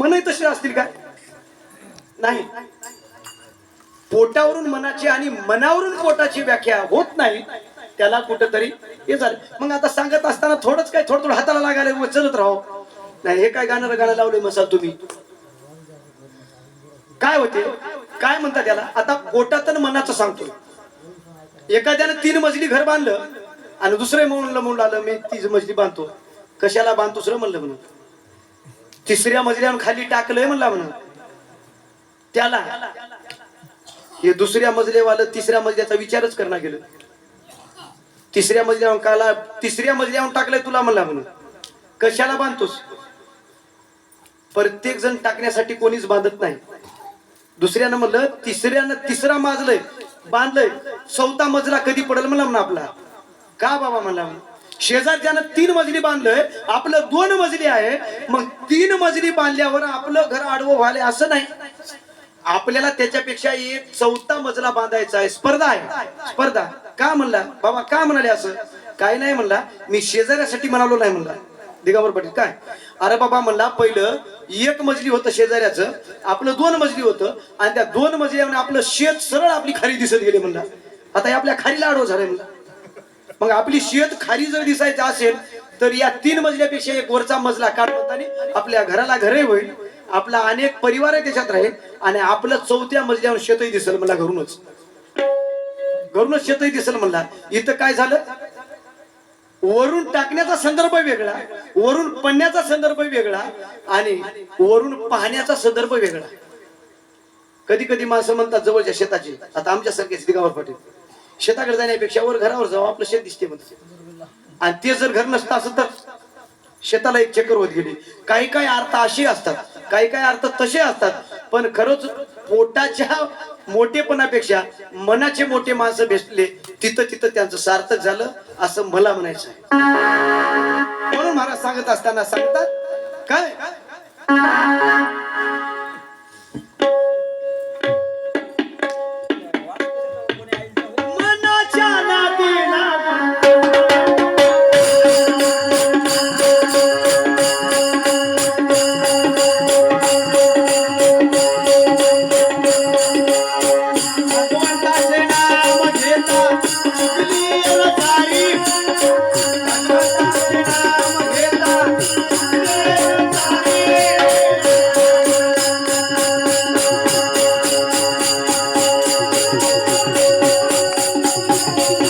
मनही तसे असतील काय? नाही. पोटावरून मनाची आणि मनावरून पोटाची व्याख्या होत नाही त्याला कुठंतरी हे झालं. मग आता सांगत असताना थोडंच काय थोडं थोडं हाताला लागायला मग चलत राहो. नाही हे काय गाणं गाणं लावलंय मसाल तुम्ही? काय होते? काय म्हणता त्याला? आता पोटात आणि मनाचं सांगतो एखाद्यानं तीन मजली घर बांधलं आणि दुसरे म्हणलं म्हणून आलं मी तीच मजली बांधतो. कशाला बांधतो दुसरं म्हणलं म्हणून. तिसऱ्या मजल्यावर खाली टाकलंय म्हणला म्हणून. त्याला. हे दुसऱ्या मजलेवालं तिसऱ्या मजल्याचा विचारच करणं गेलं. तिसऱ्या मजल्यावर काला तिसऱ्या मजल्यावर टाकलंय तुला म्हणला म्हणून. कशाला बांधतोस? प्रत्येक जण टाकण्यासाठी कोणीच बांधत नाही. दुसऱ्यानं म्हणलं तिसऱ्यानं तिसरा माजलंय बांधलंय. चौथा मजला कधी पडेल म्हणला म्हणा आपला. का बाबा म्हणला म्हणून? शेजारच्यानं तीन मजली बांधलंय आपलं दोन मजली आहे मग तीन मजली बांधल्यावर आपलं घर आडवं व्हायला असं नाही. आपल्याला त्याच्यापेक्षा एक चौथा मजला बांधायचा आहे. स्पर्धा आहे. स्पर्धा. का म्हणला? बाबा का म्हणाले असं? काय नाही म्हणला. मी शेजाऱ्यासाठी म्हणालो नाही म्हणला. दिगावर पटेल काय? अरे बाबा म्हणला पहिलं एक मजली होतं शेजाऱ्याचं आपलं दोन मजली होतं आणि त्या दोन मजल्यामध्ये आपलं शेत सरळ आपली खाली दिसत गेले म्हणला. आता हे आपल्या खारीला आडवं झालंय म्हणला. मग आपली शेत खाली जर दिसायचं असेल तर या तीन मजल्यापेक्षा एक वरचा मजला काढताना आपल्या घराला घरही होईल. आपला अनेक परिवार त्याच्यात राहील आणि आपलं चौथ्या मजल्यावर शेतही दिसेल मला घरूनच. घरूनच शेतही दिसेल म्हणला. इथं काय झालं? वरून टाकण्याचा संदर्भ वेगळा वरून पडण्याचा संदर्भ वेगळा आणि वरून पाहण्याचा संदर्भ वेगळा. कधी कधी माणसं म्हणतात जवळच्या शेताची. आता आमच्या सारखेच दिगावर पाटील. शेताकडे जाण्यापेक्षा वर घरावर जाऊ आपलं शेत दिसते म्हणते आणि ते जर घर नसतं असं तर शेताला एक चक्कर होत गेली. काही काही अर्थ असे असतात काही काही अर्थ तसे असतात पण खरंच पोटाच्या मोठेपणापेक्षा मनाचे मोठे माणसं भेटले तिथं तिथं त्यांचं सार्थक झालं असं मला म्हणायचं आहे. म्हणून महाराज सांगत असताना सांगतात काय?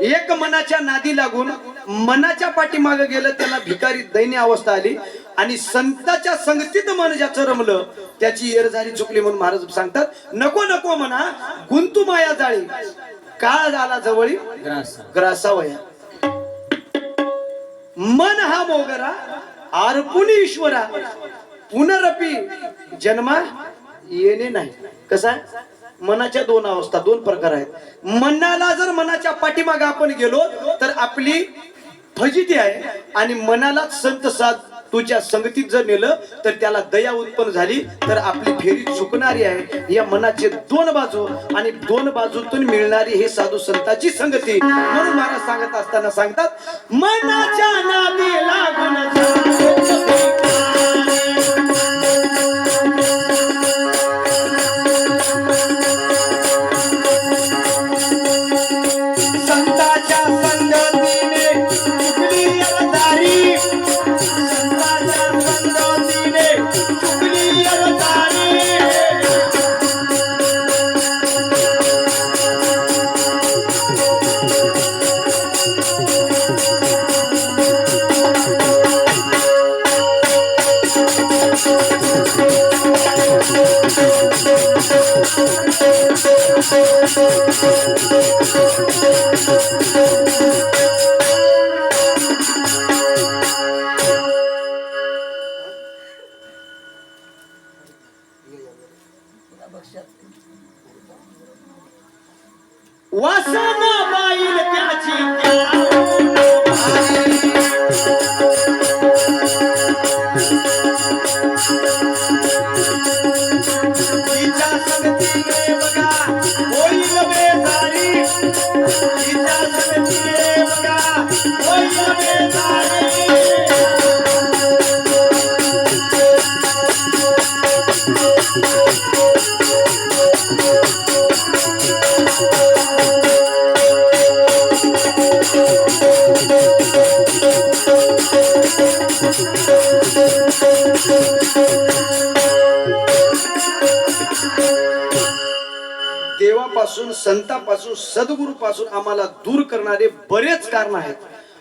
एक मनाच्या नादी लागून मनाच्या पाठीमागे गेलं त्याला भिकारी दैन्य अवस्था आली आणि संताच्या संगतीत मन ज्याचं रमलं त्याची येर झाली चुकली म्हणून महाराज सांगतात नको नको म्हणा गुंतू माया जाळी. काळ झाला जवळी ग्रासावया मन हा मोगरा आरपुनी ईश्वरा. पुनरपी जन्मा येणे नाही. कसा? आहे? मनाच्या दोन अवस्था दोन प्रकार आहेत. मनाला जर मनाच्या पाठीमागे आपण गेलो तर आपली फजिती आहे आणि मनाला संत साध तुझ्या संगतीत जर नेलं तर त्याला दया उत्पन्न झाली तर आपली फेरी चुकणारी आहे. या मनाचे दोन बाजू आणि दोन बाजूतून मिळणारी हे साधू संताची संगती. म्हणून महाराज सांगत असताना सांगतात मनाच्या नादी लागून वासना बाईल त्याची. देवापासून संतापासून सद्गुरूपासून आम्हाला दूर करणारे बरेच कारण आहेत.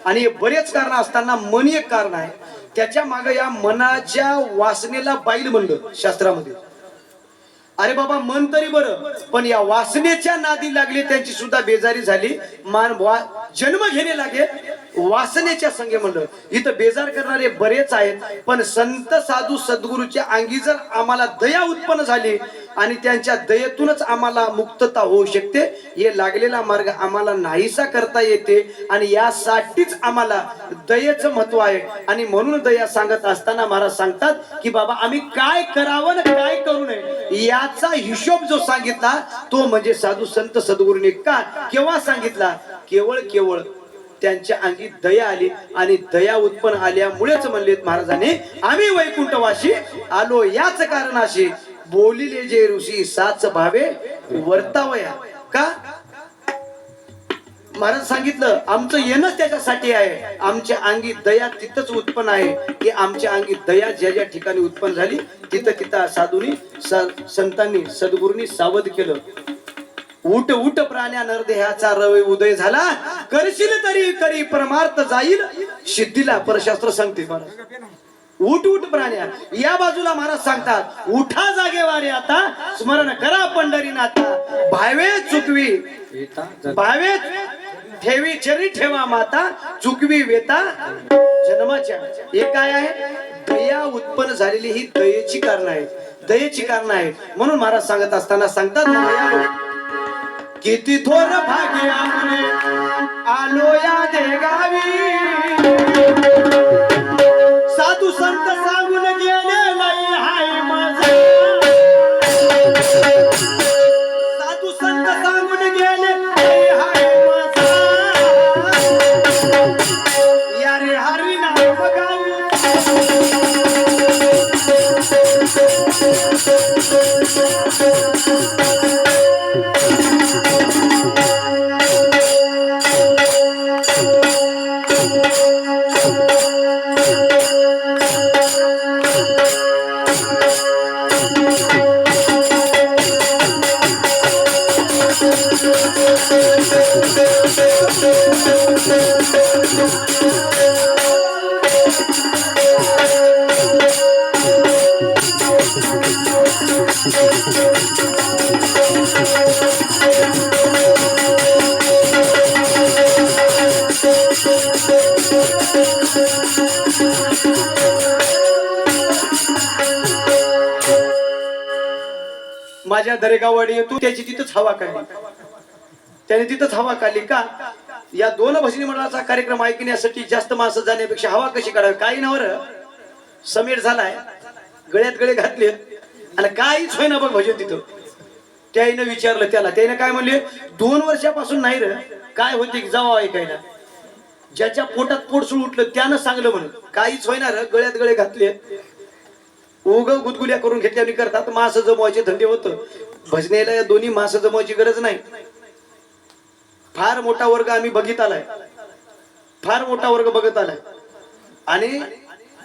आणि हे बरेच कारण असताना मन एक कारण आहे. त्याच्यामागे या मनाच्या वासनेला बाईल म्हणलं शास्त्रामध्ये. अरे बाबा मन तरी बरं. पण या वासनेच्या नादी लागली त्यांची सुद्धा बेजारी झाली. मान वा जन्म घेणे लागे वासनेच्या संघे म्हणलं. इथं बेजार करणारे बरेच आहेत पण संत साधू सद्गुरूच्या अंगी जर आम्हाला दया उत्पन्न झाली आणि त्यांच्या दयेतूनच आम्हाला मुक्तता होऊ शकते. हे लागलेला मार्ग आम्हाला नाहीसा करता येते आणि यासाठीच आम्हाला दयेचं महत्त्व आहे. आणि म्हणून दया सांगत असताना महाराज सांगतात की बाबा आम्ही काय करावं ना काय करू नये? याचा हिशोब जो सांगितला तो म्हणजे साधू संत सद्गुरूने का केव्हा सांगितला? केवळ केवळ त्यांच्या अंगी दया आली आणि दया उत्पन्न आल्यामुळेच म्हणलेत महाराजांनी आम्ही वैकुंठवाशी आलो. याच कारणाशी बोलिले जे ऋषी साच भावे वर्तावया. का? महाराज सांगितलं आमचं येणंच त्याच्यासाठी आहे. आमच्या अंगी दया तिथंच उत्पन्न आहे. की आमच्या अंगी दया ज्या ज्या ठिकाणी उत्पन्न झाली तिथं तिथं साधूनी संतांनी सद्गुरूंनी सावध केलं. उठ उठ प्राण्या नरदेहाचा रवे उदय झाला. करशील तरी करी परमार्थ जाईल. सिद्धीला परशास्त्र सांगते महाराज. उठ उठ प्राण्या. या बाजूला महाराज सांगतात उठा जागेवारे आता स्मरण करा पंढरीनाथा. भावे चुकवी भावे ठेवी चरी ठेवा माता चुकवी वेता जन्माच्या. हे काय आहे? दया उत्पन्न झालेली ही दयेची कारण आहे दयेची कारण आहे म्हणून महाराज सांगत असताना सांगतात किती थोर भाग्य आपले आलो या देगावी. राजा दरेगावाडी येतो त्याची तिथंच हवा काढली. त्याने तिथंच हवा काढली का? या दोन भजनी मंडळाचा कार्यक्रम ऐकण्यासाठी जास्त माणसं जाण्यापेक्षा हवा कशी काढावी? काही नवर समीर झालाय. गळ्यात गळे घातले आणि काहीच होईना बघ भजन तिथं. त्याईनं विचारलं त्याला. त्याने काय म्हणले? दोन वर्षापासून नाही र. काय होते? की जावं ऐकायला. ज्याच्या पोटात पोटसूळ उठलं त्यानं सांगलं म्हणून. काहीच होईना र. गळ्यात गळे घातले उग गुदगुल्या करून घेतल्या करतात मास जमवायचे धंदे होत. भजनेला या दोन्ही मास जमवायची गरज नाही. फार मोठा वर्ग आम्ही बघित आलाय. फार मोठा वर्ग बघत आलाय. आणि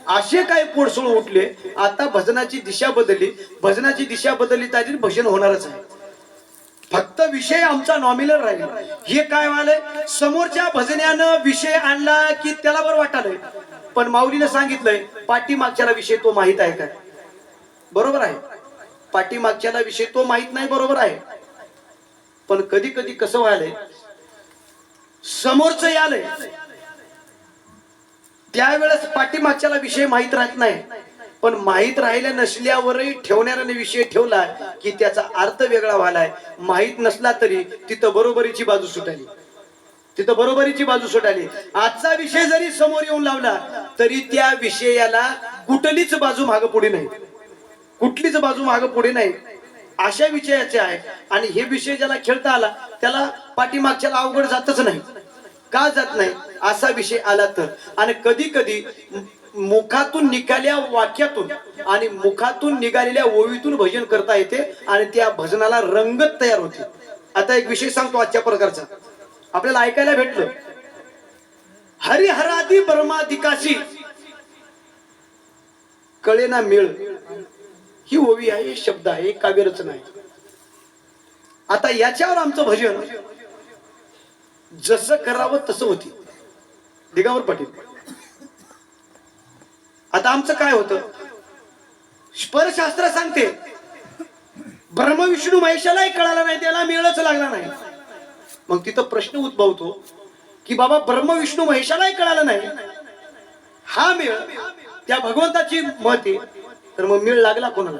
असे काय पोडसोळ उठले आता भजनाची दिशा बदलली. भजनाची दिशा बदलली त्यातील भजन होणारच आहे. फक्त विषय आमचा नॉमिनल राहील. हे काय व्हायलंय समोरच्या भजन्यानं विषय आणला की त्याला बरं वाटालंय. पण माऊलीनं सांगितलंय पाठीमागच्याला विषय तो माहीत आहे का? बरोबर आहे. पाठीमागच्याला विषय तो माहीत नाही बरोबर आहे. पण कधी कधी कसं व्हायलंय? समोरचं यालंय. त्यावेळेस पाठीमागच्याला विषय माहीत राहत नाही. पण माहीत राहिल्या नसल्यावरही ठेवणाऱ्याने विषय ठेवला की त्याचा अर्थ वेगळा व्हायलाय. माहीत नसला तरी तिथं बरोबरीची बाजू सुटाली तिथं बरोबरीची बाजू सुटाली आजचा विषय जरी समोर येऊन लावला तरी त्या विषयाला कुठलीच बाजू मागं पुढे नाही. कुठलीच बाजू मागं पुढे नाही. अशा विषयाचे आहे. आणि हे विषय ज्याला खेळता आला त्याला पाठीमागच्याला अवघड जातच नाही. का जात नाही? असा विषय आला तर. आणि कधी कधी मुखातून निघाल्या वाक्यातून आणि मुखातून निघालेल्या ओळीतून भजन करता येते आणि त्या भजनाला रंगत तयार होते. आता एक विषय सांगतो आजच्या प्रकारचा. आपल्याला ऐकायला भेटलं. हरिहरादी ब्रह्माधिकाशी कळेना मिळ. ही ओवी आहे शब्द आहे काव्यरचना आहे. आता याच्यावर आमचं भजन जसं करावं तसं होती. दिगावर पाटील. आता आमचं काय होतं? स्परशास्त्र सांगते. ब्रह्मविष्णू महेशालाही कळाला नाही त्याला मिळच लागला नाही. मग तिथं प्रश्न उद्भवतो की बाबा ब्रह्मविष्णू महेशालाही कळाला नाही. हा मेळ त्या भगवंताची मत आहे तर मग मेळ लागला कोणाला?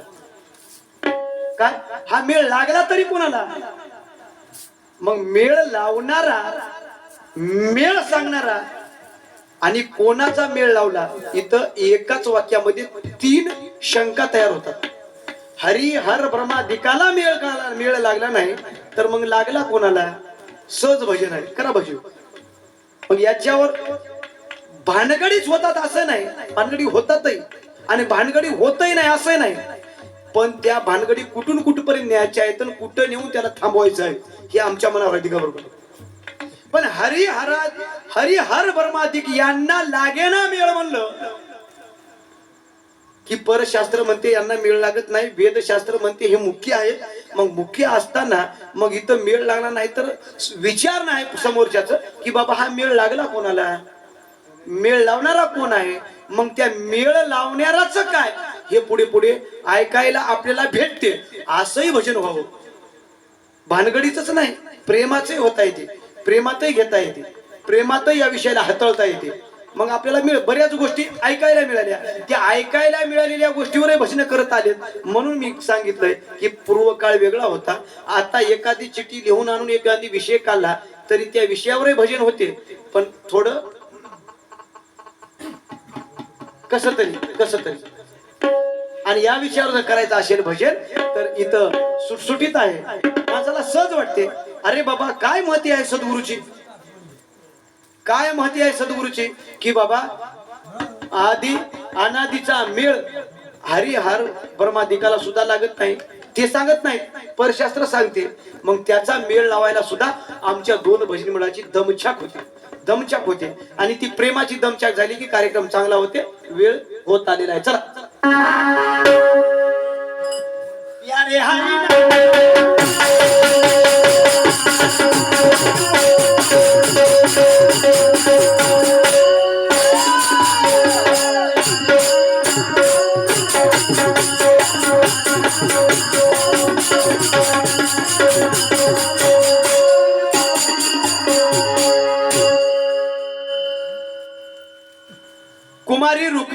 काय? हा मेळ लागला तरी कोणाला? मग मेळ लावणारा मेळ सांगणारा आणि कोणाचा मेळ लावला? इथं एकाच वाक्यामध्ये तीन शंका तयार होतात. हरी हर ब्रह्माधिकाला मेळ कळाला मेळ लागला नाही तर मग लागला कोणाला? सहज भजन आहे. करा भजन. मग याच्यावर भानगडीच होतात असं नाही. भानगडी होतातही. आणि भानगडी होतही नाही असं नाही. पण त्या भानगडी कुठून कुठपर्यंत न्यायच्या आहेत आणि कुठं नेऊन त्याला थांबवायचं आहे हे आमच्या मनावर अधिका बरोबर. पण हरिहरा हरिहर ब्रह्माधिक यांना लागेना मेळ म्हणलं. की परशास्त्र म्हणते यांना मेळ लागत नाही वेदशास्त्र म्हणते हे मुख्य आहे. मग मुख्य असताना मग इथं मेळ लागणार नाही तर विचार नाही समोरच्याच की बाबा हा मेळ लागला कोणाला? मेळ लावणारा कोण आहे? मग त्या मेळ लावणाराच काय? हे पुढे पुढे ऐकायला आपल्याला भेटते. असंही भजन व्हावं. भानगडीच नाही प्रेमाचंही होता येते. प्रेमातही घेता येते. प्रेमातही या विषयाला हाताळता येते. मग आपल्याला मिळ बऱ्याच गोष्टी ऐकायला मिळाल्या. त्या ऐकायला मिळालेल्या गोष्टीवरही भजन करत आलेत. म्हणून मी सांगितलंय की पूर्वकाळ वेगळा होता. आता एखादी चिठ्ठी लिहून आणून एखादी विषय काढला तरी त्या विषयावरही भजन होते. पण थोडं कस तरी कस तरी. आणि या विषयावर जर करायचं असेल भजन तर इथं सुटसुटीत आहे. माणसाला सहज वाटते. अरे बाबा काय महती आहे सद्गुरूची? काय महती आहे सद्गुरूची? की बाबा आधी अनादीचा मेळ हरिहर परमाधिकाला सुद्धा लागत नाही. ते सांगत नाही. परशास्त्र सांगते. मग त्याचा मेळ लावायला सुद्धा आमच्या दोन भजनी मंडळाची दमछाक होती. दमछाक होते. आणि ती प्रेमाची दमछाक झाली की कार्यक्रम चांगला होते. वेळ होत आलेला आहे. चला. या रे हरी ना-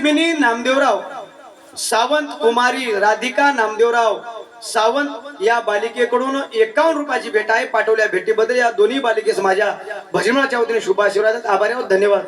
रुक्मिणी नामदेवराव सावंत कुमारी राधिका नामदेवराव सावंत या बालिकेकडून एकावन्न रुपयाची भेट आहे. पाठवल्या भेटीबद्दल या दोन्ही बालिकेस माझ्या भजनाच्या वतीने शुभाशीर्वादात आभार आहोत. धन्यवाद.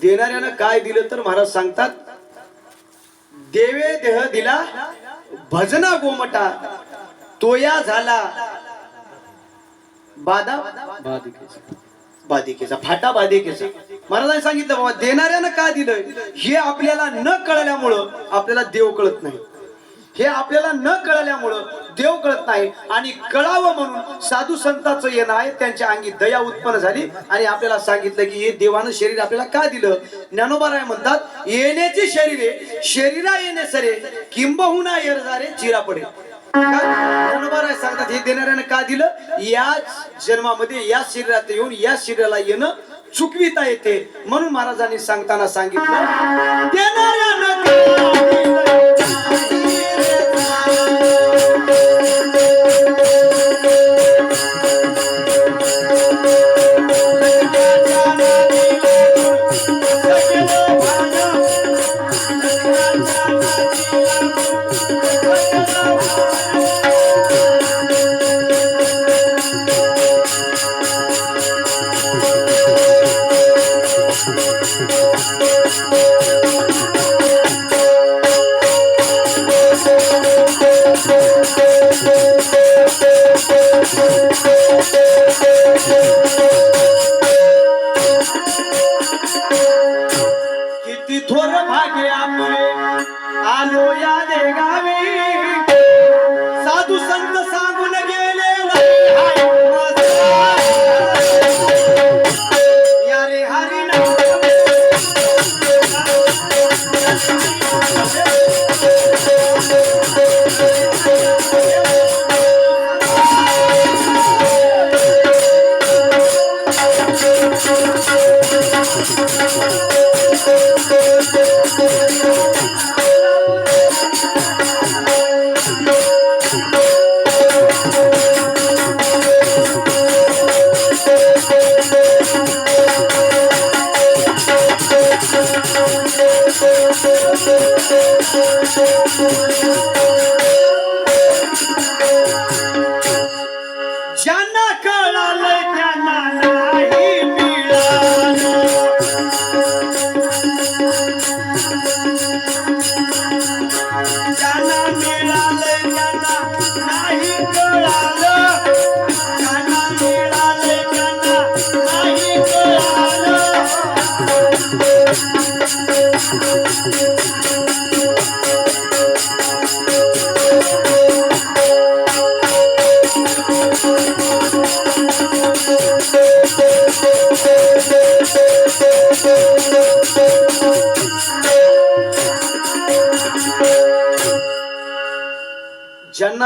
देणाऱ्यानं काय दिलं तर महाराज सांगतात देवे देह दिला भजना गोमटा तोया झाला बादा बाधिकेचा फाटा बाधिकेचा महाराजांनी सांगितलं बाबा देणाऱ्यानं का दिलं हे आपल्याला न कळल्यामुळं आपल्याला देव कळत नाही. हे आपल्याला न कळल्यामुळं देव कळत नाही आणि कळावं म्हणून साधू संतांचं येणं आहे. त्यांच्या अंगी दया उत्पन्न झाली आणि आपल्याला सांगितलं की हे देवानं शरीर आपल्याला का दिलं? ज्ञानोबाराय म्हणतात येण्याची शरीरे शरीरा येणे सरे किंबहुना येरजारे चिरा पडे. ज्ञानोबाराय सांगतात हे देणाऱ्यानं का दिलं? याच जन्मामध्ये या शरीरात येऊन या शरीराला येणं चुकविता येते. म्हणून महाराजांनी सांगताना सांगितलं देणाऱ्यानं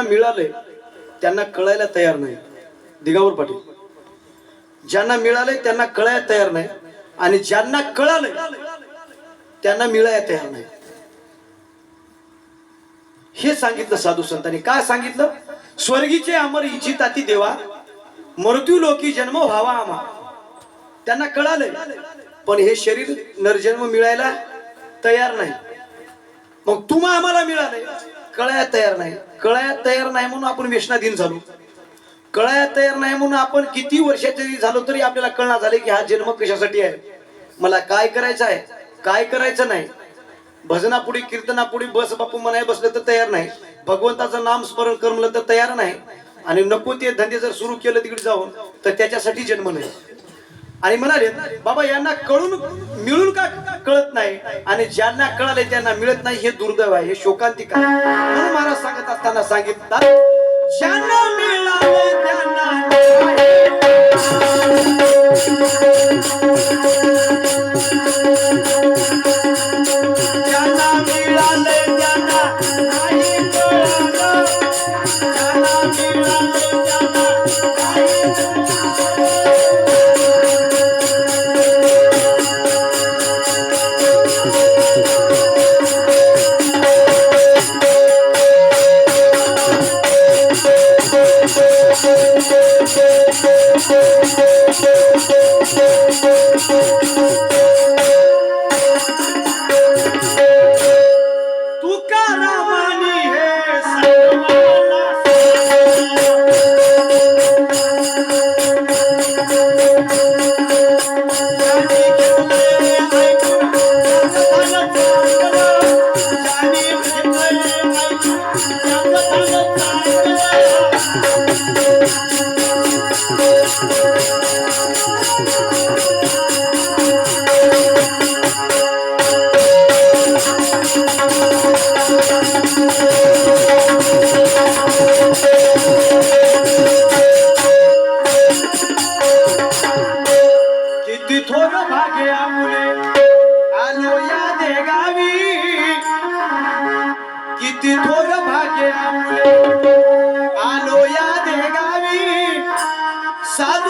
ज्यांना मिळालंय त्यांना कळायला तयार नाही. दिगावर पाटील. ज्यांना मिळाले त्यांना कळायला तयार नाही. आणि ज्यांना कळाले त्यांना मिळायला तयार नाही. हे सांगितलं साधू संतांनी. काय सांगितलं? स्वर्गीचे अमर इच्छिताती देवा मृत्यू लोकी जन्म व्हावा आम्हा. त्यांना कळालंय पण हे शरीर नरजन्म मिळायला तयार नाही. मग तुम्हा आम्हाला मिळालंय कळाया तयार नाही. कळाया तयार नाही म्हणून आपण व्यसनाधीन झालो. कळ्या तयार नाही म्हणून आपण किती वर्षाचे झालो तरी आपल्याला कळणार झाले की हा जन्म कशासाठी आहे? मला काय करायचं आहे? काय करायचं नाही? भजनापुढे कीर्तनापुढे बस बापू म्हणाय बसलं तर तयार नाही. भगवंताचं नाम स्मरण करमलं तर तयार नाही. आणि नको ते धंदे जर सुरू केलं तिकडे जाऊन तर त्याच्यासाठी जन्म नाही. आणि म्हणाले बाबा यांना कळून मिळून का कळत नाही? आणि ज्यांना कळाले त्यांना मिळत नाही हे दुर्दैव आहे हे शोकांतिक आहे. म्हणून महाराज सांगत असताना सांगितलं ज्यांना मिळाले त्यांना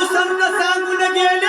संत सांगून गेले.